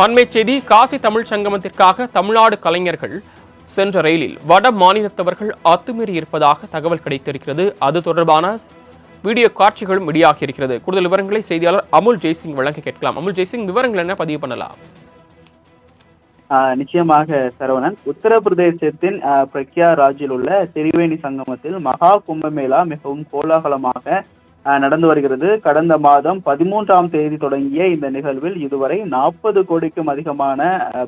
அண்மை செய்தி காசி தமிழ் சங்கமத்திற்காக தமிழ்நாடு கலைஞர்கள் சென்ற ரயிலில் வட மாநிலத்தவர்கள் அத்துமீறி இருப்பதாக தகவல் கிடைத்திருக்கிறது. அது தொடர்பான வீடியோ காட்சிகளும் வெளியாகி இருக்கிறது. கூடுதல் விவரங்களை செய்தியாளர் அமுல் ஜெய்சிங் வழங்க கேட்கலாம். அமுல் ஜெய்சிங் விவரங்கள் என்ன? பதிவு பண்ணலாம். நிச்சயமாக சரவணன். உத்தரப்பிரதேசத்தின் பிரக்யா ராஜில் உள்ள திரிவேணி சங்கமத்தில் மகா கும்பமேளா மிகவும் கோலாகலமாக நடந்து வருகிறது. கடந்த மாதம் பதிமூன்றாம் தேதி தொடங்கிய இந்த நிகழ்வில் இதுவரை நாற்பது கோடிக்கும் அதிகமான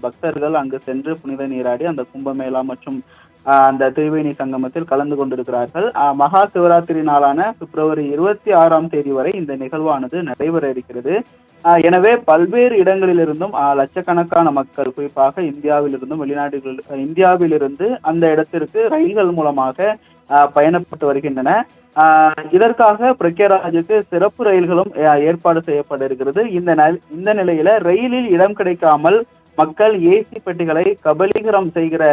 பக்தர்கள் அங்கு சென்று புனித நீராடி அந்த கும்பமேளா மற்றும் அந்த திரிவேணி சங்கமத்தில் கலந்து கொண்டிருக்கிறார்கள். மகா சிவராத்திரி நாளான பிப்ரவரி இருபத்தி ஆறாம் தேதி வரை இந்த நிகழ்வானது நடைபெற இருக்கிறது. எனவே பல்வேறு இடங்களிலிருந்தும் லட்சக்கணக்கான மக்கள் குறிப்பாக இந்தியாவிலிருந்தும் வெளிநாடுகள் இந்தியாவிலிருந்து அந்த இடத்திற்கு ரயில்கள் மூலமாக பயணப்பட்டு வருகின்றன. இதற்காக பிரக்யராஜுக்கு சிறப்பு ரயில்களும் ஏற்பாடு செய்யப்பட இருக்கிறது இந்த இந்த நிலையில ரயிலில் இடம் கிடைக்காமல் மக்கள் ஏசி பெட்டிகளை கபலீகரம் செய்கிற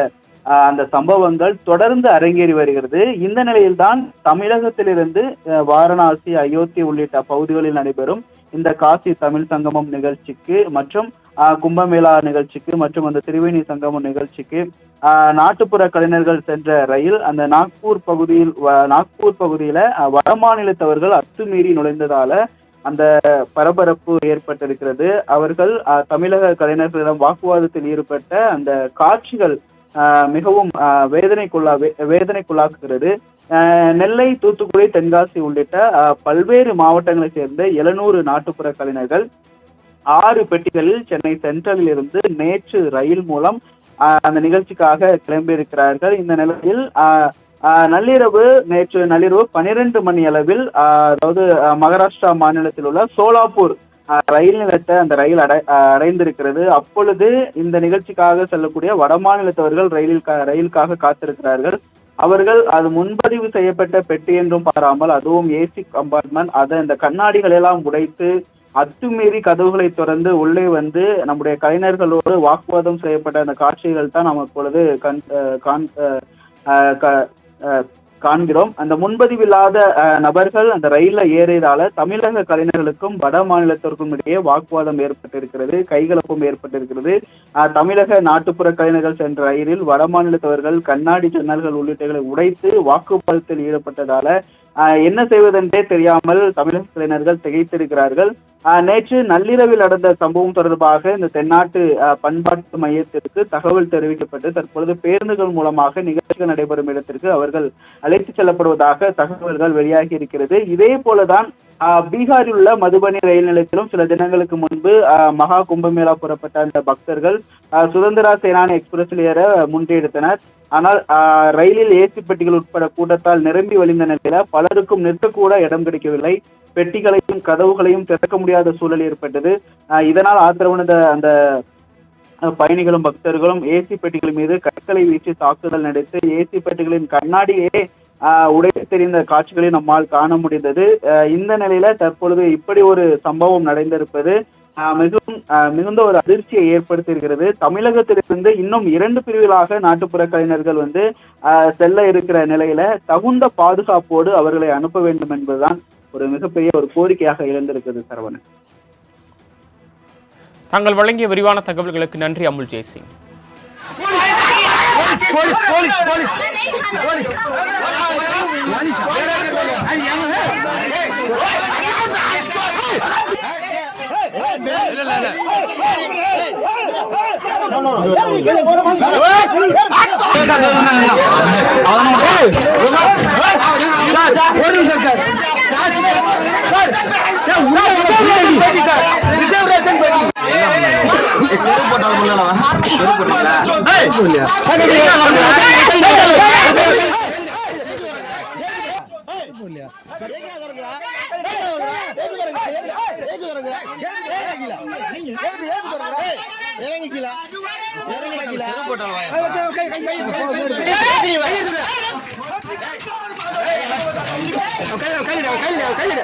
அந்த சம்பவங்கள் தொடர்ந்து அரங்கேறி வருகிறது. இந்த நிலையில்தான் தமிழகத்திலிருந்து வாரணாசி அயோத்தி உள்ளிட்ட பகுதிகளில் நடைபெறும் இந்த காசி தமிழ் சங்கமம் நிகழ்ச்சிக்கு மற்றும் ஆஹ் கும்பமேளா நிகழ்ச்சிக்கு மற்றும் அந்த திருவேணி சங்கமம் நிகழ்ச்சிக்கு ஆஹ் நாட்டுப்புற கலைஞர்கள் சென்ற ரயில் அந்த நாக்பூர் பகுதியில் நாக்பூர் பகுதியில வடமாநிலத்தவர்கள் அத்துமீறி நுழைந்ததால அந்த பரபரப்பு ஏற்பட்டிருக்கிறது. அவர்கள் தமிழக கலைஞர்களிடம் வாக்குவாதத்தில் ஈடுபட்ட அந்த காட்சிகள் மிகவும் வேதனைக்குள்ளா வேதனைக்குள்ளாக்குகிறது. நெல்லை தூத்துக்குடி தென்காசி உள்ளிட்ட பல்வேறு மாவட்டங்களைச் சேர்ந்த எழுநூறு நாட்டுப்புற கலைஞர்கள் ஆறு பெட்டிகளில் சென்னை சென்ட்ரலில் இருந்து நேற்று ரயில் மூலம் அந்த நிகழ்ச்சிக்காக கிளம்பியிருக்கிறார்கள். இந்த நிலையில் நள்ளிரவு நேற்று நள்ளிரவு பனிரெண்டு மணி அளவில் அதாவது மகாராஷ்டிரா மாநிலத்தில் உள்ள சோலாப்பூர் ரயில் நிலையத்தை அந்த ரயில் அடை அடைந்திருக்கிறது. அப்பொழுது இந்த நிகழ்ச்சிக்காக செல்லக்கூடிய வடமாநிலத்தவர்கள் ரயிலில் ரயிலுக்காக காத்திருக்கிறார்கள். அவர்கள் அது முன்பதிவு செய்யப்பட்ட பெட்டி என்றும் பாராமல் அதுவும் ஏசி கம்பார்ட்மெண்ட் அதை இந்த கண்ணாடிகள் எல்லாம் உடைத்து அத்துமீறி கதவுகளை திறந்து உள்ளே வந்து நம்முடைய கலைஞர்களோடு வாக்குவாதம் செய்யப்பட்ட அந்த காட்சிகள் தான் நம்ம இப்பொழுது கண் அஹ் காண் க- காண்கிறோம். அந்த முன்பதிவில்லாத நபர்கள் அந்த ரயிலில் ஏறியதால தமிழக கலைஞர்களுக்கும் வட மாநிலத்திற்கும் இடையே வாக்குவாதம் ஏற்பட்டிருக்கிறது கைகலப்பும் ஏற்பட்டிருக்கிறது. தமிழக நாட்டுப்புற கலைஞர்கள் சென்ற ரயிலில் வட மாநிலத்தவர்கள் கண்ணாடி ஜன்னல்கள் உள்ளிட்டவைகளை உடைத்து வாக்குவாதத்தில் ஈடுபட்டதால என்ன செய்வதென்றே தெரியாமல் தமிழக கலைஞர்கள் திகைத்திருக்கிறார்கள். நேற்று நள்ளிரவில் நடந்த சம்பவம் தொடர்பாக இந்த தென்னாட்டு பண்பாட்டு மையத்திற்கு தகவல் தெரிவிக்கப்பட்டு தற்பொழுது பேருந்துகள் மூலமாக நிகழ்ச்சிகள் நடைபெறும் இடத்திற்கு அவர்கள் அழைத்து செல்லப்படுவதாக தகவல்கள் வெளியாகி இருக்கிறது. இதே போலதான் பீகாரில் உள்ள மதுபனி ரயில் நிலையத்திலும் சில தினங்களுக்கு முன்பு மகா கும்பமேளா புறப்பட்ட அந்த பக்தர்கள் சுதந்திரா சேனானி எக்ஸ்பிரஸில் ஏற முன்றியெடுத்தனர் ஆனால் ரயிலில் ஏசி பெட்டிகள் உட்பட கூட்டத்தால் நிரம்பி வழிந்த நிலையில பலருக்கும் நிற்கக்கூட இடம் கிடைக்கவில்லை. பெட்டிகளையும் கதவுகளையும் திறக்க முடியாத சூழல் ஏற்பட்டது. இதனால் ஆத்திரவனத அந்த பயணிகளும் பக்தர்களும் ஏசி பெட்டிகள் மீது கற்களை வீசி தாக்குதல் நடத்தி ஏசி பெட்டிகளின் கண்ணாடியே உடைத்து தெரிந்த காட்சிகளை நம்மால் காண முடிந்தது. இந்த நிலையில தற்பொழுது இப்படி ஒரு சம்பவம் நடந்திருப்பது மிகவும் மிகுந்த ஒரு அதிர்ச்சியை ஏற்படுத்தியிருக்கிறது. தமிழகத்திலிருந்து இன்னும் இரண்டு பிரிவுகளாக நாட்டுப்புற கலைஞர்கள் வந்து ஆஹ், செல்ல இருக்கிற நிலையில தகுந்த பாதுகாப்போடு அவர்களை அனுப்ப வேண்டும் என்பதுதான் ஒரு மிகப்பெரிய ஒரு கோரிக்கையாக இருந்திருக்கிறது சரவணன். தாங்கள் வழங்கிய விரிவான தகவல்களுக்கு நன்றி Amul Jaisingh. Police police police police ஒரு போட்டீங்களா கையில கையில கையில